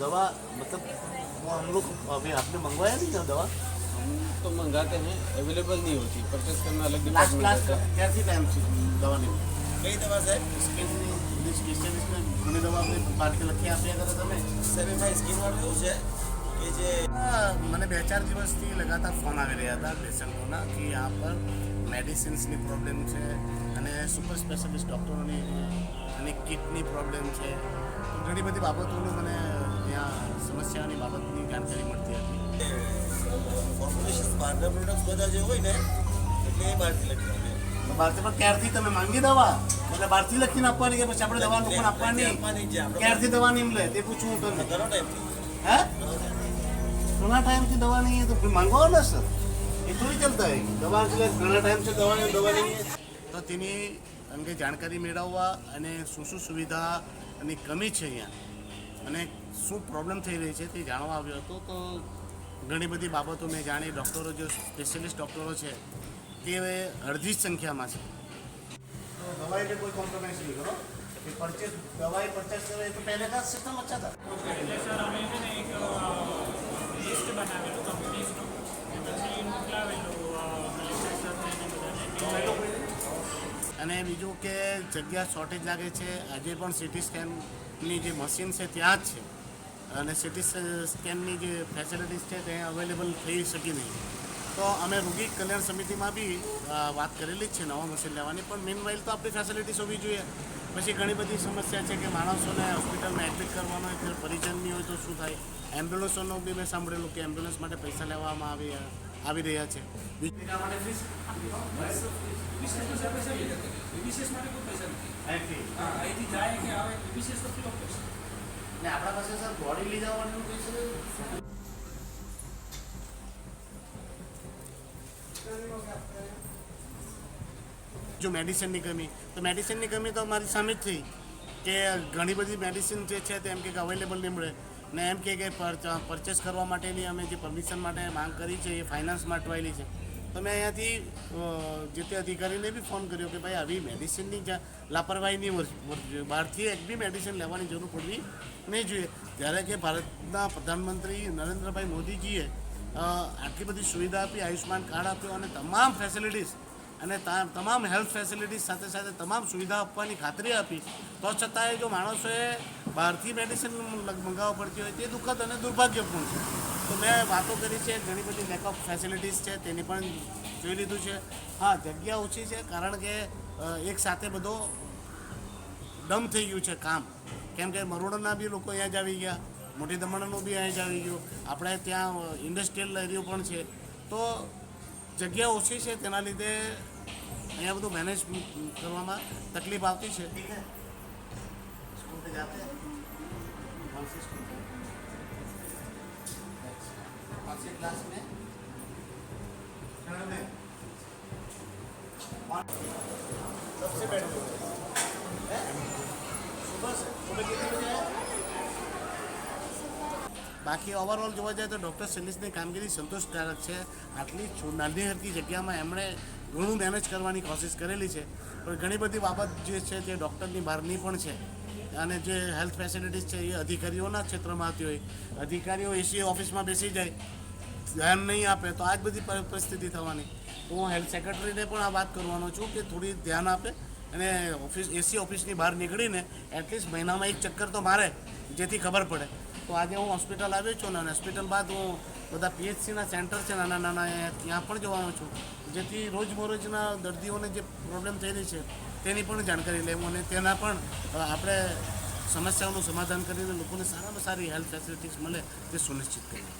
दवा मतलब वो हम लोग अभी आपने मंगवाया नहीं ना दवा हम तो मंगाते हैं अवेलेबल नहीं होती परचेस करना अलग लास्ट डिपार्टमेंट लास्ट रहता है ક્યાંથી ટાઈમ છે દવાની કઈ દવા સાહેબ સ્કિનની સ્પેશિયાલિસ્ટને ઘણી દવા આપણે બહારથી લખી આપ્યા કરો તમે સાહેબ એમાં સ્કીમવાળું એવું છે કે જે મને બે ચાર દિવસથી લગાતાર ફોન આવી રહ્યા હતા પેશન્ટોના કે यहाँ પર મેડિસિન્સની પ્રોબ્લેમ છે અને સુપર સ્પેશિયાલિસ્ટ ડૉક્ટરોની અને કિડની પ્રોબ્લેમ છે. ઘણી બધી બાબતોનું મને ત્યાં સમસ્યાની બાબતની જાણકારી મળતી હતી. ફોર્મ્યુલેશન બધા જે હોય ને એટલે એ લખી આવે પણ ક્યારથી તમે માંગી દવા? એટલે બહારથી લખીને આપવાની કે પછી આપણે દવા આપવાની? ક્યારથી દવા નહીં મળે તે પૂછવું તમને ઘણો હે? ઘણા ટાઈમથી દવા નહીં તો માંગવા ને સર? ચાલતા હોય. દવા એટલે ઘણા ટાઈમ છે દવા નહીં તો તેની અંગે જાણકારી મેળવવા અને શું શું સુવિધાની કમી છે અહીંયા અને શું પ્રોબ્લેમ થઈ રહી છે તે જાણવા આવ્યો હતો. તો ઘણી બધી બાબતો મેં જાણી. ડૉક્ટરો જે સ્પેશિયલિસ્ટ ડૉક્ટરો છે તે હવે અડધી જ સંખ્યામાં છે. તો દવાઈને કોઈ કોમ્પ્રોમાઇઝ નહીં કરો પરચેસ દવાઈ પરચેસ કરે તો પહેલે સિસ્ટમ અચ્છા હતા સર અમે છે ને એક કે જગ્યા શોર્ટેજ લાગે છે. આજે પણ સિટી સ્કેનની જે મશીન છે ત્યાં જ છે. અને સિટી સ્કેનની જે ફેસિલિટીઝ છે તે અવેલેબલ થઈ શકી નહીં. તો અમે રોગી કલ્યાણ સમિતિમાં બી વાત કરેલી જ છે નવા મશીન લેવાની. પણ મીન તો આપણી ફેસિલિટીઝ હોવી જોઈએ. પછી ઘણી બધી સમસ્યા છે કે માણસોને હોસ્પિટલમાં એડમિટ કરવાનો હોય તો પરિજનની હોય તો શું થાય? એમ્બ્યુલન્સોનો બી મેં સાંભળેલું કે એમ્બ્યુલન્સ માટે પૈસા લેવામાં આવી આવી રહ્યા છે. આપણા પાસે સર બોડી લઈ જવાનું જો મેડિસિનની કમી. તો મેડિસિનની કમી તો અમારી સામે જ થઈ કે ઘણી બધી મેડિસિન જે છે તે એમ કે અવેલેબલ નહીં મળે. ને એમ કે પરચેસ કરવા માટેની અમે જે પરમિશન માટે માંગ કરી છે, એ ફાઇનાન્સમાં અટવાયેલી છે. તો મેં અહીંયાથી જે તે અધિકારીને બી ફોન કર્યો કે ભાઈ આવી મેડિસિનની જ્યાં લાપરવાહી નહીં બહારથી એક બી મેડિસિન લેવાની જરૂર પડવી નહીં જોઈએ. ત્યારે કે ભારતના પ્રધાનમંત્રી નરેન્દ્રભાઈ મોદીજીએ આટલી બધી સુવિધા આપી આયુષ્માન કાર્ડ આપ્યું અને તમામ ફેસિલિટીઝ અને તમામ હેલ્થ ફેસિલિટીઝ સાથે સાથે તમામ સુવિધા આપવાની ખાતરી આપી, તો છતાંય જો માણસોએ બહારથી મેડિસિન મંગાવવા પડતી હોય તે દુઃખદ અને દુર્ભાગ્યપૂર્ણ છે. તો મેં વાતો કરી છે, ઘણી બધી લેક ઓફ ફેસિલિટીઝ છે, તેની પણ જોઈ લીધું છે. હા, જગ્યા ઓછી છે, કારણ કે એક સાથે બધો ડમ થઈ ગયું છે કામ. કેમ કે મરોડના બી લોકો અહીંયા જ આવી ગયા, મોટી દમણનું બી અહીંયા જ આવી ગયું. આપણે ત્યાં ઇન્ડસ્ટ્રીયલ એરિયો પણ છે. તો જગ્યા ઓછી છે, તેના લીધે અહીંયા બધું મેનેજ કરવામાં તકલીફ આવતી છે. સ્કૂલ पे जाते हैं कौन सी स्कूल पे कौन सी क्लास में थर्ड में कौन- सबसे बैठे हुए हैं? सुबह से सुबह कितने बजे आए બાકી ઓવરઓલ જોવા જાય તો ડૉક્ટર સર્વિસની કામગીરી સંતોષકારક છે આટલી છો- નાની હરકી જગ્યામાં એમણે ઘણું મેનેજ કરવાની કોશિશ કરેલી છે પણ ઘણી બધી બાબત જે છે તે ડૉક્ટરની બહારની પણ છે. અને જે હેલ્થ ફેસિલિટીઝ છે એ અધિકારીઓના ક્ષેત્રમાં આવતી હોય. અધિકારીઓ એસી ઓફિસમાં બેસી જાય, ધ્યાન નહીં આપે તો આ જ બધી પર- પરિસ્થિતિ થવાની. તો હું હેલ્થ સેક્રેટરીને પણ આ વાત કરવાનો છું કે થોડી ધ્યાન આપે અને ઓફિસ એસી ઓફિસની બહાર નીકળીને એટલીસ્ટ મહિનામાં એક ચક્કર તો મારે, જેથી ખબર પડે. તો આજે હું હોસ્પિટલ આવ્યો છું ને હોસ્પિટલ બાદ હું બધા પીએચસીના સેન્ટર છે, નાના નાના ત્યાં પણ જવાનો છું. જેથી રોજબરોજના દર્દીઓને જે પ્રોબ્લેમ થઈ રહી છે, તેની પણ જાણકારી લેવું અને તેના પણ આપણે સમસ્યાઓનું સમાધાન કરીને લોકોને સારામાં સારી હેલ્થ ફેસિલિટીઝ મળે તે સુનિશ્ચિત કરીએ.